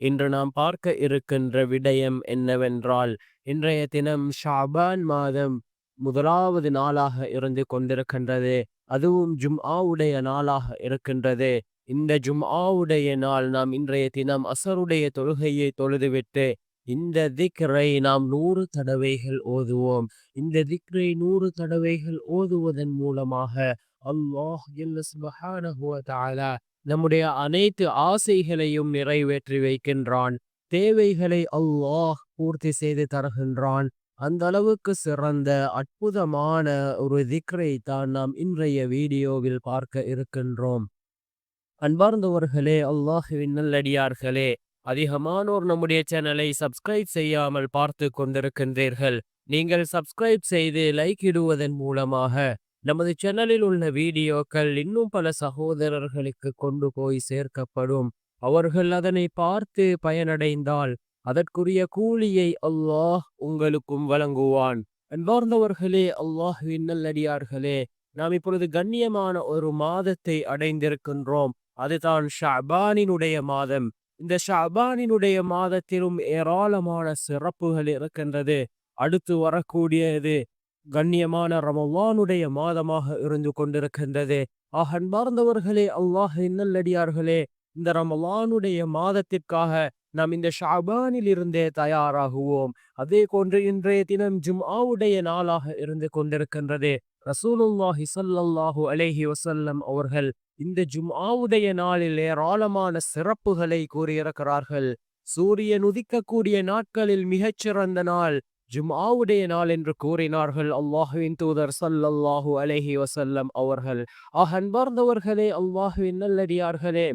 இன்று நாம் பார்க்க இருக்கின்ற விடயம் என்னவென்றால் இன்றைய தினம் ஷாபான் மாதம் முதலாவது நாளாக இருந்து கொண்டிருக்கின்றது. அதுவும் ஜும் ஆவுடைய நாளாக இருக்கின்றது. இந்த ஜும் ஆவுடைய நாள் நாம் இன்றைய தினம் அசருடைய தொழுகையை தொழுதுவிட்டு இந்த திக்ரை நாம் நூறு தடவைகள் ஓதுவோம். இந்த திக்ரை நூறு தடவைகள் ஓதுவதன் மூலமாக அல்லாஹ் நம்முடைய அனைத்து ஆசைகளையும் நிறைவேற்றி வைக்கின்றான். தேவைகளை அல்லாஹ் பூர்த்தி செய்து தருகின்றான். அந்த அளவுக்கு சிறந்த அற்புதமான ஒரு திக்ரை தான் நாம் இன்றைய வீடியோவில் பார்க்க இருக்கின்றோம். அன்பார்ந்தவர்களே அல்லாஹுவின் நல்லடியார்களே அதிகமானோர் நம்முடைய சேனலை சப்ஸ்கிரைப் செய்யாமல் பார்த்து கொண்டிருக்கின்றீர்கள். நீங்கள் சப்ஸ்கிரைப் செய்து லைக் இடுவதன் மூலமாக நமது சேனலில் உள்ள வீடியோக்கள் இன்னும் பல சகோதரர்களுக்கு கொண்டு போய் சேர்க்கப்படும். அவர்கள் அதனை பார்த்து பயனடைந்தால் அதற்குரிய கூலியை அல்லாஹ் உங்களுக்கும் வழங்குவான். அன்பார்ந்தவர்களே அல்லாஹ் நல்லடியார்களே நாம் இப்பொழுது கண்ணியமான ஒரு மாதத்தை அடைந்திருக்கின்றோம். அதுதான் ஷாபானினுடைய மாதம். இந்த ஷாபானினுடைய மாதத்திலும் ஏராளமான சிறப்புகள் இருக்கின்றது. அடுத்து வரக்கூடியது கண்ணியமான ரமவானுடைய மாதமாக இருந்து கொண்டிருக்கின்றது. ஆக அன்பார்ந்தவர்களே அல்லாஹ் நல்லடியார்களே இந்த ரமலானுடைய மாதத்திற்காக நாம் இந்த ஷாபானில் இருந்தே தயாராகுவோம். அதே போன்று இன்றைய தினம் ஜும்ஆவுடைய நாளாக இருந்து கொண்டிருக்கின்றது. ரசூலுல்லாஹி சல்லல்லாஹு அலேஹி வசல்லம் அவர்கள் இந்த ஜும்ஆவுடைய நாளில் ஏராளமான சிறப்புகளை கூறியிருக்கிறார்கள். சூரியன் உதிக்கக்கூடிய நாட்களில் மிகச்சிறந்த நாள். ஜும்ஆவுடைய நாள் என்று கூறினார்கள். அல்லாஹுவின் தூதர் சல்லல்லாஹு அலஹி வசல்லம் அவர்கள் அகன்பார்ந்தவர்களே அல்லாஹுவின் நல்லடியார்களே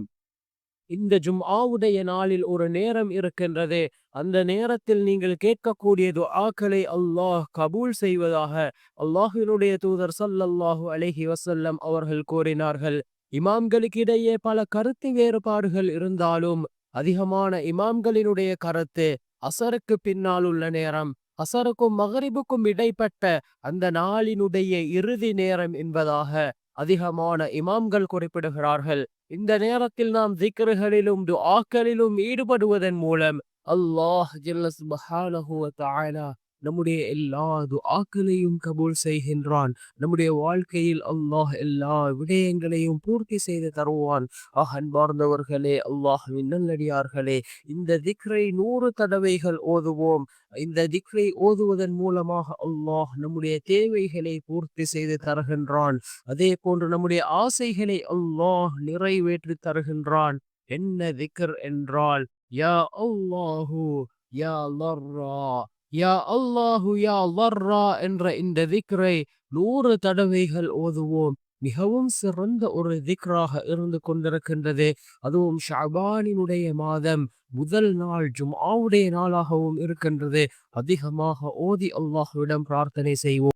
இந்த ஜும்ஆவுடைய நாளில் ஒரு நேரம் இருக்கின்றது. அந்த நேரத்தில் நீங்கள் கேட்கக்கூடியது ஆக்களை அல்லாஹ் கபூல் செய்வதாக அல்லாஹினுடைய தூதர் சல்லல்லாஹு அலஹி வசல்லம் அவர்கள் கூறினார்கள். இமாம்களுக்கிடையே பல கருத்து வேறுபாடுகள் இருந்தாலும் அதிகமான இமாம்களினுடைய கருத்து அசருக்கு பின்னால் உள்ள நேரம். அசருக்கும் மகரிபுக்கும் இடைப்பட்ட அந்த நாளினுடைய இறுதி நேரம் என்பதாக அதிகமான இமாம்கள் குறிப்பிடுகிறார்கள். இந்த நேரத்தில் நாம் திக்ருகளிலும் ஆக்களிலும் ஈடுபடுவதன் மூலம் அல்லாஹ் நம்முடைய எல்லா துஆக்களையும் கபூல் செய்கின்றான். நம்முடைய வாழ்க்கையில் அல்லாஹ் எல்லா விடயங்களையும் பூர்த்தி செய்து தருவான். ஆஹ் அன்பார்ந்தவர்களே அல்லாஹ்வின் நல்லடியார்களே இந்த திக்ரை நூறு தடவைகள் ஓதுவோம். இந்த திக்ரை ஓதுவதன் மூலமாக அல்லாஹ் நம்முடைய தேவைகளை பூர்த்தி செய்து தருகின்றான். அதே போன்று நம்முடைய ஆசைகளை அல்லாஹ் நிறைவேற்றி தருகின்றான். என்ன திக்ர் என்றால் யா அல்லாஹூ யா லர்ரா. யா அல்லாஹு யா லர்ரா என்ற இந்த திக்ரை நூறு தடவைகள் ஓதுவோம். மிகவும் சிறந்த ஒரு திக்ராக இருந்து கொண்டிருக்கின்றது. அதுவும் ஷாபானினுடைய மாதம் முதல் நாள் ஜும்ஆவுடைய நாளாகவும் இருக்கின்றது. அதிகமாக ஓதி அல்லாஹுவிடம் பிரார்த்தனை செய்வோம்.